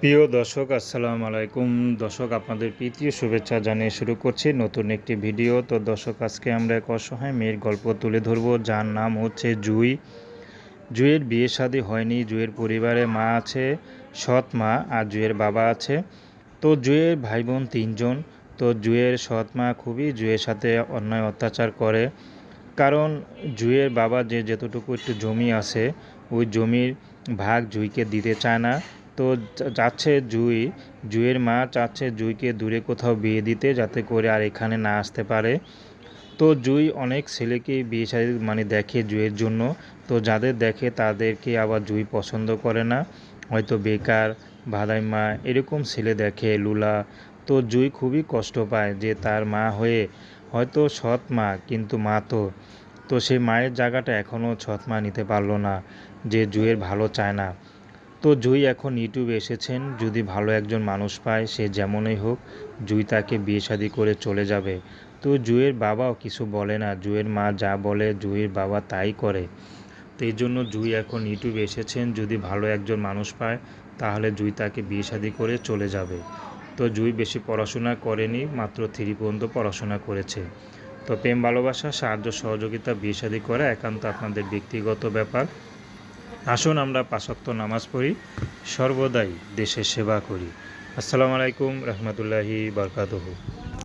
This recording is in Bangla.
প্রিয় দর্শক, আসসালামু আলাইকুম। দর্শক, আপনাদের প্রীতীয় শুভেচ্ছা জানিয়ে শুরু করছি নতুন একটি ভিডিও। তো দর্শক, আজকে আমরা এক অসহায় মেয়ের গল্প তুলে ধরবো, যার নাম হচ্ছে জুই। জুয়ের বিয়ে শাদী হয়নি জুয়ের পরিবারে মা আছে, সৎ মা আর জুয়ের বাবা আছে। তো জুয়ের ভাই বোন তিনজন। তো জুয়ের সৎ মা খুবই জুয়ের সাথে অন্যায় অত্যাচার করে। কারণ জুয়ের বাবা যে যতটুকু একটু জমি আছে, ওই জমির ভাগ জুইকে দিতে চায় না। তো চাচ্ছে জুই, জুইয়ের মা চাচ্ছে জুইকে দূরে কোথাও বিয়ে দিতে যাতে করে আর এখানে না আসতে পারে। তো জুই অনেক ছেলেকে বিয়ে শাদী মানে দেখে জুইয়ের জন্য। তো যাদের দেখে তাদেরকে আবার জুই পছন্দ করে না। হয়তো বেকার, ভাদাইমা এরকম ছেলে দেখে, লুলা। তো জুই খুবই কষ্ট পায় যে তার মা হয়ে হয়তো সৎ মা কিন্তু মা তো। তো সেই মায়ের জায়গাটা এখনও সৎ মা নিতে পারল না, যে জুইয়ের ভালো চায় না। তো জুই এখন ইউটিউবে এসেছেন। যদি ভালো একজন মানুষ পায়, সে যেমনই হোক, জুই তাকে বিয়ে শাদী করে চলে যাবে। তো জুইয়ের বাবাও কিছু বলে না। জুইয়ের মা যা বলে, জুইয়ের বাবা তাই করে। তো এই জন্য জুই এখন ইউটিউবে এসেছেন। যদি ভালো একজন মানুষ পায়, তাহলে জুই তাকে বিয়ে শাদী করে চলে যাবে। তো জুই বেশি পড়াশোনা করেনি, মাত্র থ্রি পর্যন্ত পড়াশোনা করেছে। তো প্রেম, ভালোবাসা, সাহায্য, সহযোগিতা, বিয়ে শাদী করা একান্ত আপনাদের ব্যক্তিগত ব্যাপার। আসুন আমরা পাশক্ত নামাজ পড়ি সর্বদাই দেশের সেবা করি। আসসালামু আলাইকুম রহমতুল্লাহি বরকাতহু।